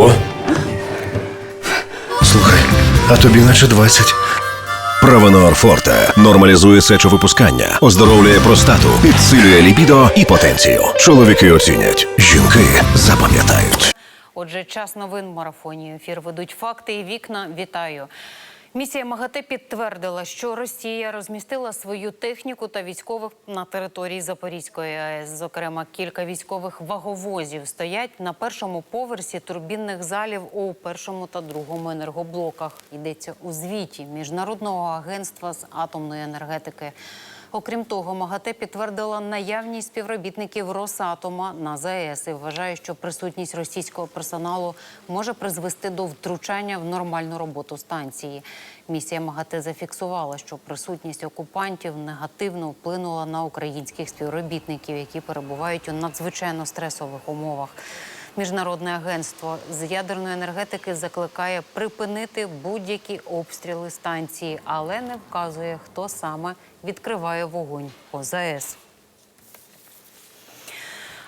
Ого. Слухай, а тобі наче 20. Провенор Форте нормалізує сечовипускання, оздоровлює простату, підсилює ліпідо і потенцію. Чоловіки оцінять, жінки запам'ятають. Отже, час новин в марафоні. Ефір ведуть факти і вікна. Вітаю. Місія МАГАТЕ підтвердила, що Росія розмістила свою техніку та військових на території Запорізької АЕС. Зокрема, кілька військових ваговозів стоять на першому поверсі турбінних залів у першому та другому енергоблоках. Йдеться у звіті міжнародного агентства з атомної енергетики. Окрім того, МАГАТЕ підтвердила наявність співробітників Росатома на ЗАЕС і вважає, що присутність російського персоналу може призвести до втручання в нормальну роботу станції. Місія МАГАТЕ зафіксувала, що присутність окупантів негативно вплинула на українських співробітників, які перебувають у надзвичайно стресових умовах. Міжнародне агентство з ядерної енергетики закликає припинити будь-які обстріли станції, але не вказує, хто саме відкриває вогонь по ЗАЕС.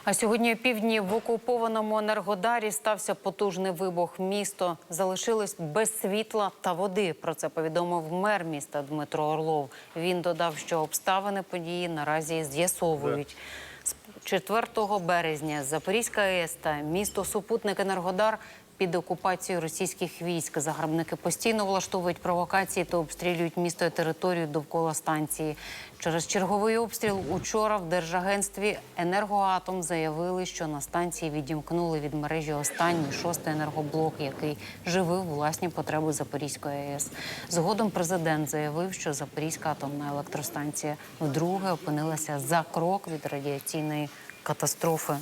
А сьогодні опівдні в окупованому Енергодарі стався потужний вибух. Місто залишилось без світла та води. Про це повідомив мер міста Дмитро Орлов. Він додав, що обставини події наразі з'ясовують. З 4 березня. Запорізька АЕС та місто Супутник Енергодар під окупацією російських військ. Загарбники постійно влаштовують провокації та обстрілюють місто і територію довкола станції. Через черговий обстріл учора в Держагентстві Енергоатом заявили, що на станції відімкнули від мережі останній шостий енергоблок, який живив власні потреби Запорізької АЕС. Згодом президент заявив, що Запорізька атомна електростанція вдруге опинилася за крок від радіаційної катастрофи.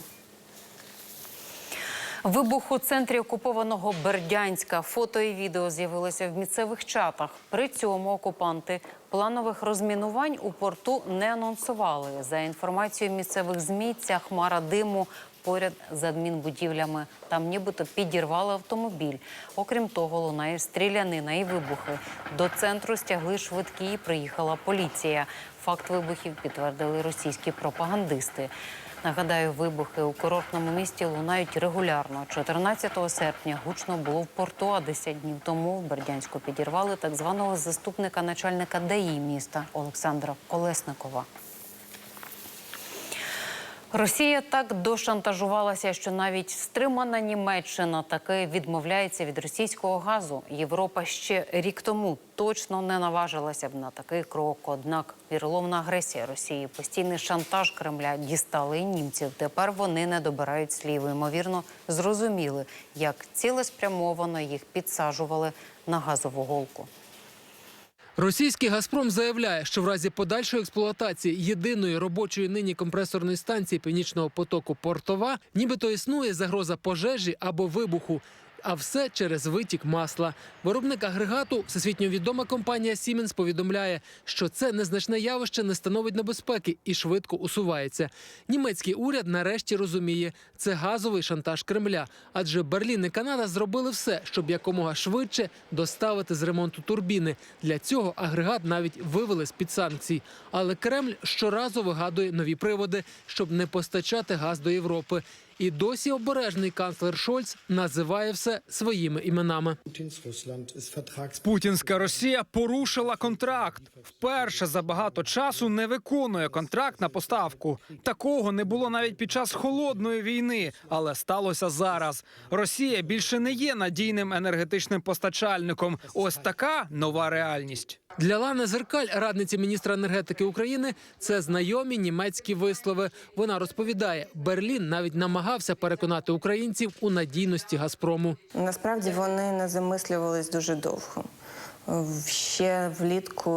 Вибух у центрі окупованого Бердянська. Фото і відео з'явилися в місцевих чатах. При цьому окупанти планових розмінувань у порту не анонсували. За інформацією місцевих змі, ця хмара диму поряд з адмінбудівлями. Там нібито підірвали автомобіль. Окрім того, лунає стрілянина і вибухи. До центру стягли швидкі і приїхала поліція. Факт вибухів підтвердили російські пропагандисти. Нагадаю, вибухи у курортному місті лунають регулярно. 14 серпня гучно було в порту, а 10 днів тому в Бердянську підірвали так званого заступника начальника ДАІ міста Олександра Колесникова. Росія так дошантажувалася, що навіть стримана Німеччина таки відмовляється від російського газу. Європа ще рік тому точно не наважилася б на такий крок. Однак віроломна агресія Росії, постійний шантаж Кремля дістали німців. Тепер вони не добирають слів. Ймовірно, зрозуміли, як цілеспрямовано їх підсаджували на газову голку. Російський Газпром заявляє, що в разі подальшої експлуатації єдиної робочої нині компресорної станції Північного потоку Портова, нібито існує загроза пожежі або вибуху. А все через витік масла. Виробник агрегату, всесвітньо відома компанія Siemens, повідомляє, що це незначне явище не становить небезпеки і швидко усувається. Німецький уряд нарешті розуміє, це газовий шантаж Кремля, адже Берлін і Канада зробили все, щоб якомога швидше доставити з ремонту турбіни. Для цього агрегат навіть вивели з під санкцій. Але Кремль щоразу вигадує нові приводи, щоб не постачати газ до Європи. І досі обережний канцлер Шольц називає все своїми іменами. Путінська Росія порушила контракт. Вперше за багато часу не виконує контракт на поставку. Такого не було навіть під час холодної війни, але сталося зараз. Росія більше не є надійним енергетичним постачальником. Ось така нова реальність. Для Лани Зеркаль, радниці міністра енергетики України, це знайомі німецькі вислови. Вона розповідає, Берлін навіть намагався переконати українців у надійності Газпрому. Насправді вони не замислювались дуже довго. Ще влітку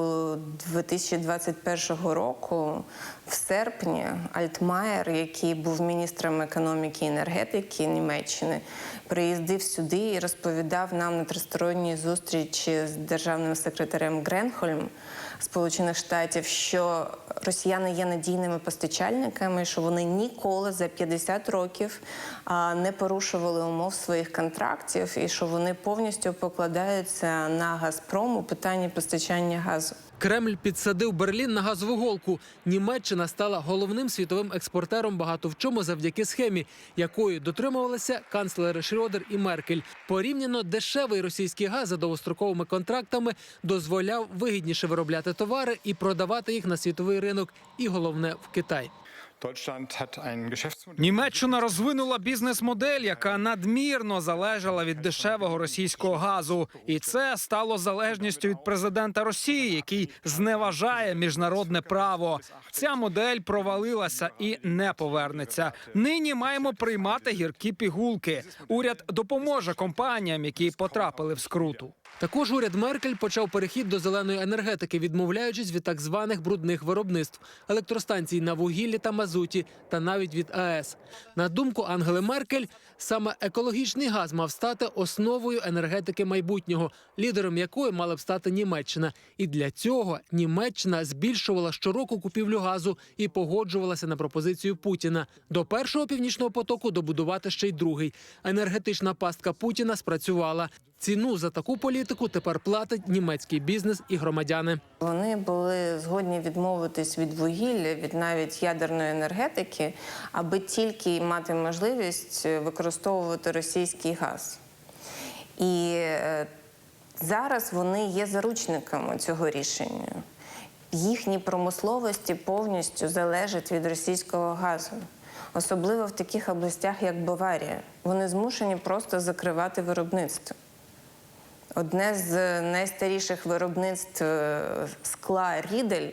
2021 року, в серпні, Альтмаєр, який був міністром економіки і енергетики Німеччини, приїздив сюди і розповідав нам на тристоронній зустрічі з державним секретарем Гренхольм Сполучених Штатів, що росіяни є надійними постачальниками, що вони ніколи за 50 років не порушували умов своїх контрактів, і що вони повністю покладаються на Газпром у питанні постачання газу. Кремль підсадив Берлін на газову голку. Німеччина стала головним світовим експортером багато в чому завдяки схемі, якої дотримувалися канцлери Шрёдер і Меркель. Порівняно дешевий російський газ за довгостроковими контрактами дозволяв вигідніше виробляти товари і продавати їх на світовий ринок, і головне в Китай. Німеччина розвинула бізнес-модель, яка надмірно залежала від дешевого російського газу, і це стало залежністю від президента Росії, який зневажає міжнародне право. Ця модель провалилася і не повернеться. Нині маємо приймати гіркі пігулки. Уряд допоможе компаніям, які потрапили в скруту. Також уряд Меркель почав перехід до зеленої енергетики, відмовляючись від так званих брудних виробництв електростанцій на вугіллі та мазуті, та навіть від АЕС. На думку Ангели Меркель, саме екологічний газ мав стати основою енергетики майбутнього, лідером якої мала б стати Німеччина. І для цього Німеччина збільшувала щороку купівлю газу і погоджувалася на пропозицію Путіна до першого північного потоку добудувати ще й другий. Енергетична пастка Путіна спрацювала. Ціну за таку політику тепер платить німецький бізнес і громадяни. Вони були згодні відмовитись від вугілля, від навіть ядерної енергетики, аби тільки мати можливість використовувати російський газ. І е, зараз вони є заручниками цього рішення. Їхні промисловості повністю залежать від російського газу, особливо в таких областях, як Баварія. Вони змушені просто закривати виробництво. Одне з найстаріших виробництв е, скла Рідель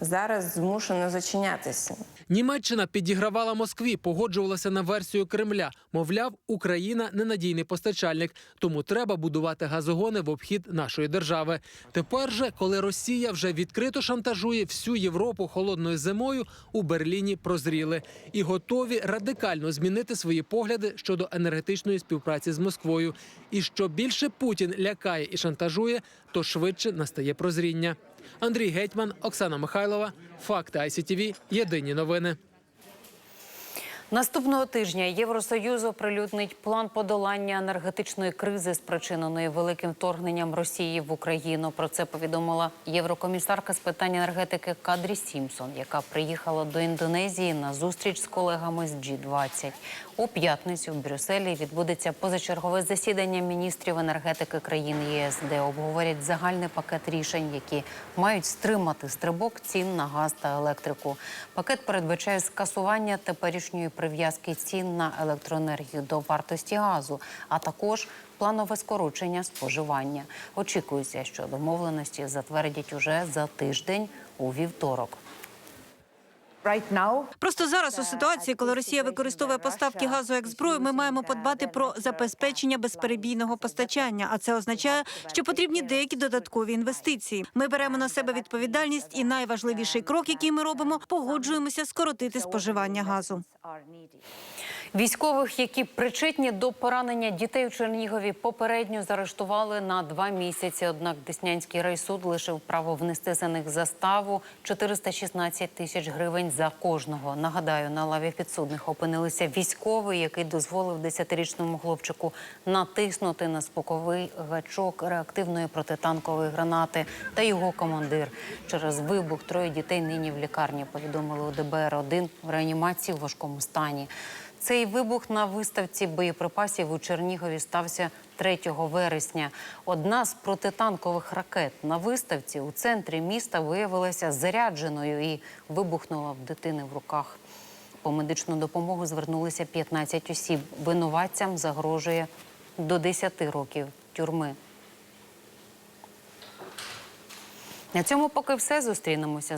зараз змушено зачинятися. Німеччина підігравала Москві, погоджувалася на версію Кремля. Мовляв, Україна ненадійний постачальник, тому треба будувати газогони в обхід нашої держави. Тепер же, коли Росія вже відкрито шантажує всю Європу холодною зимою, у Берліні прозріли і готові радикально змінити свої погляди щодо енергетичної співпраці з Москвою. І що більше Путін лякає і шантажує, то швидше настає прозріння. Андрій Гетьман, Оксана Михайлова, Факти ICTV, Єдині новини. Наступного тижня Євросоюз оприлюднить план подолання енергетичної кризи, спричиненої великим вторгненням Росії в Україну. Про це повідомила єврокомісарка з питань енергетики Кадрі Сімсон, яка приїхала до Індонезії на зустріч з колегами з G20. У п'ятницю в Брюсселі відбудеться позачергове засідання міністрів енергетики країн ЄС, де обговорять загальний пакет рішень, які мають стримати стрибок цін на газ та електрику. Пакет передбачає скасування теперішньої прив'язки цін на електроенергію до вартості газу, а також планове скорочення споживання. Очікується, що домовленості затвердять уже за тиждень у вівторок. Просто зараз у ситуації, коли Росія використовує поставки газу як зброю, ми маємо подбати про забезпечення безперебійного постачання. А це означає, що потрібні деякі додаткові інвестиції. Ми беремо на себе відповідальність, і найважливіший крок, який ми робимо, погоджуємося скоротити споживання газу. Військових, які причетні до поранення дітей у Чернігові, попередньо заарештували на два місяці. Однак Деснянський райсуд лишив право внести за них заставу 416 тисяч гривень за кожного. Нагадаю, на лаві підсудних опинилися військовий, який дозволив 10-річному хлопчику натиснути на споковий гачок реактивної протитанкової гранати та його командир. Через вибух троє дітей нині в лікарні. Повідомили у ДБР 1 в реанімації в важкому стані. Цей вибух на виставці боєприпасів у Чернігові стався 3 вересня. Одна з протитанкових ракет на виставці у центрі міста виявилася зарядженою і вибухнула в дитини в руках. По медичну допомогу звернулися 15 осіб. Винуватцям загрожує до 10 років тюрми. На цьому поки все зустрінемося.